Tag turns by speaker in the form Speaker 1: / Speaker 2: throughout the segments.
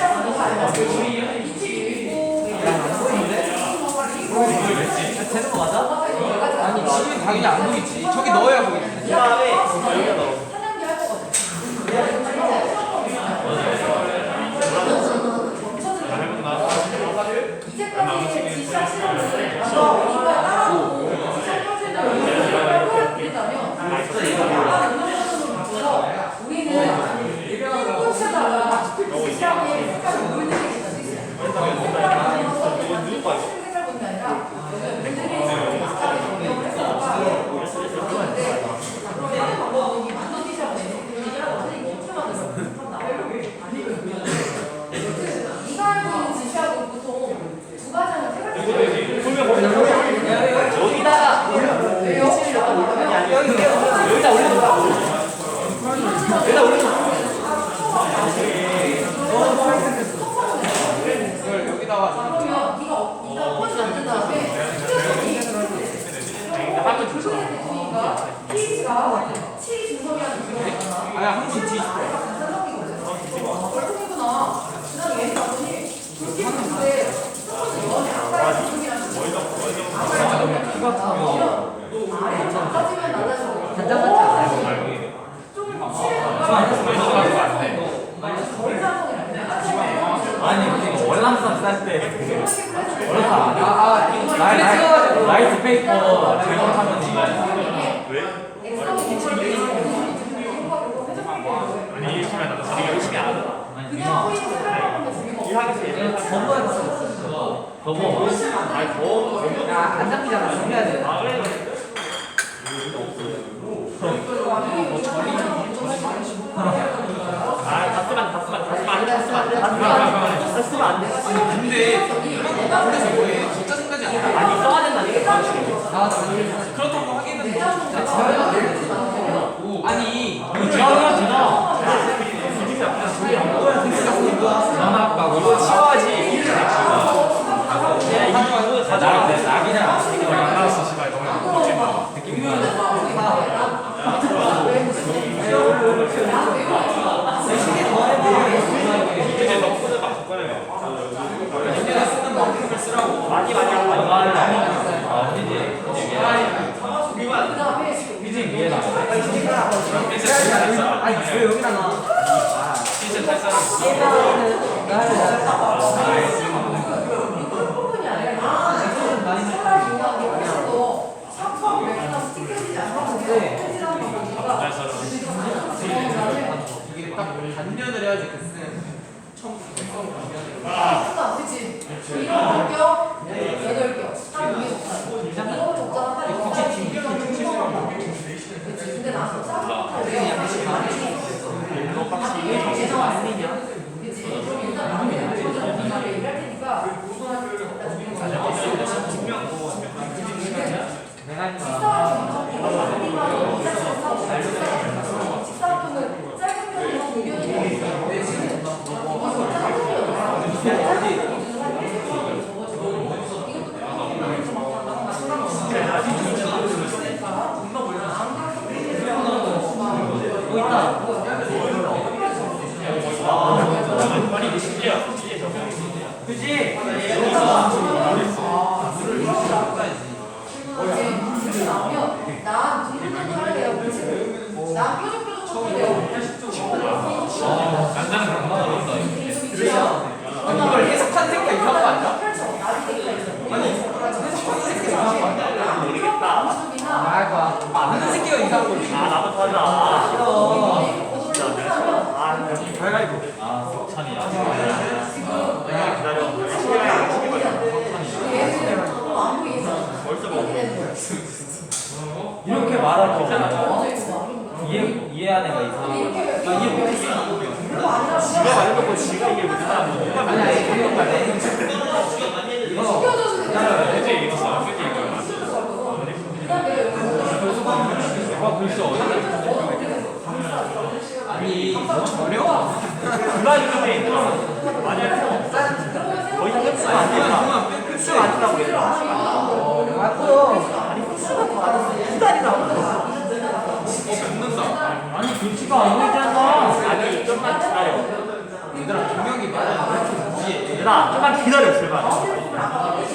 Speaker 1: 아, 되는 거 맞아? 아니 지금 당연히 안 보이지 저기 넣어야 보이지
Speaker 2: 이 다음에 여기다 넣어
Speaker 3: 라이트 페이퍼 제공하면
Speaker 2: 왜?
Speaker 1: 더워. 안 잡히잖아. 죽여야
Speaker 2: 그래. 아
Speaker 1: 다스만 진짜 생각이 안 나.
Speaker 2: 아니 써야 된다
Speaker 3: 이게. 아
Speaker 4: 흰색
Speaker 1: 이게 딱 단련을 해야지 그 쌤. 처음 그 쌤. 단련을.
Speaker 4: 그치? 이런 공격 干
Speaker 2: 아,
Speaker 4: 있다. 아, 나할
Speaker 1: 거야. 아, 많은 새끼가 이상한 거지.
Speaker 2: 아, 나도 가자.
Speaker 1: 싫어.
Speaker 4: 진짜 내가 싫어.
Speaker 2: 아, 형님,
Speaker 1: 가위가 이거.
Speaker 3: 아, 석찬이야.
Speaker 2: 내가 기다려.
Speaker 4: 시간이 시간이
Speaker 2: 벌써 먹어.
Speaker 3: 이렇게 말하고
Speaker 4: 어.
Speaker 3: 이해 이해한 애가
Speaker 4: 이상한 거야.
Speaker 1: 나 이해 못했어.
Speaker 2: 지가 말해놓고 지가 이해 못하는
Speaker 4: 거야.
Speaker 2: 아니야, 이해
Speaker 1: 못하는 거야.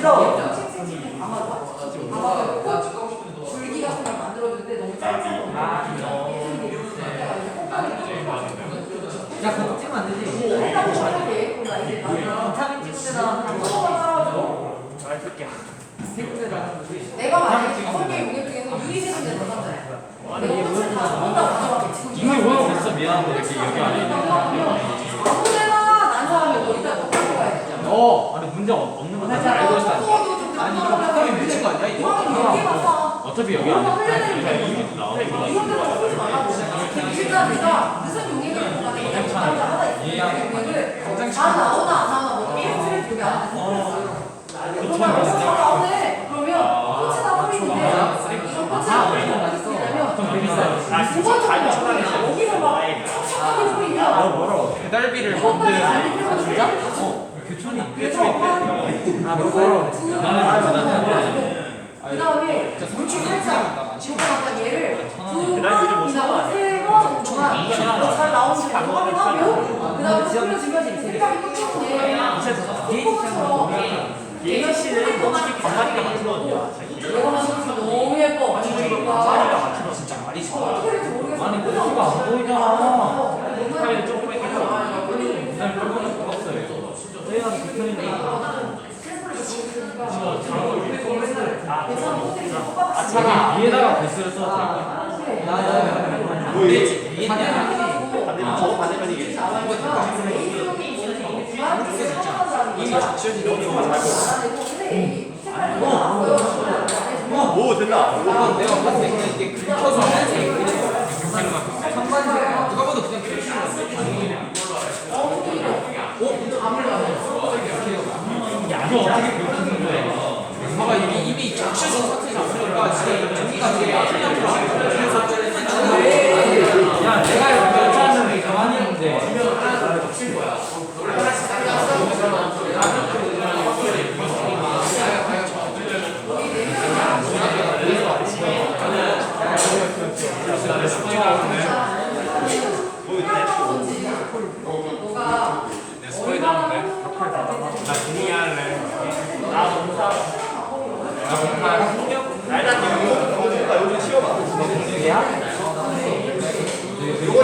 Speaker 4: 싫 어
Speaker 3: 아니 문제 없는 거 살짝 알고 있어.
Speaker 1: 아니 이거 비타민 묻힌 거 아니야 이거?
Speaker 3: 어차피 여기 안에
Speaker 4: 다다
Speaker 2: 아.
Speaker 4: 여기서 막 촉촉하게 뿌리면
Speaker 1: 배달비를
Speaker 4: 이것까지
Speaker 1: 번들
Speaker 4: 안 되면 진짜?
Speaker 3: 교촌이
Speaker 4: 그래서 아 너무 멀어. 그 다음에 물기 살짝 집어넣었다 얘를
Speaker 2: 그다음에 요즘 뭐 쓰는 거 아니야?
Speaker 4: 두번세번 정도만 잘 나오는지 확인하고 그 다음에 뿌려주면 색깔이 똑같네. 뽀뽀처럼
Speaker 2: 예희 씨는 솔직히 반마리가 맞거든요
Speaker 4: 이거 만들어서 너무 예뻐.
Speaker 2: 반마리가 맞거든
Speaker 1: 진짜 말이
Speaker 4: 어떻게 될지 모르겠어.
Speaker 3: 아니 꼬치가 안 보이잖아.
Speaker 2: 조금
Speaker 3: 조금 없어요 저희가 교촌인데
Speaker 2: 아차가
Speaker 3: 위에다가?
Speaker 1: 되지
Speaker 2: 반대면 저거
Speaker 1: 작전이 너무
Speaker 2: 오 된다
Speaker 1: 내가 봤을 때 이게 긁혀서 하얀색이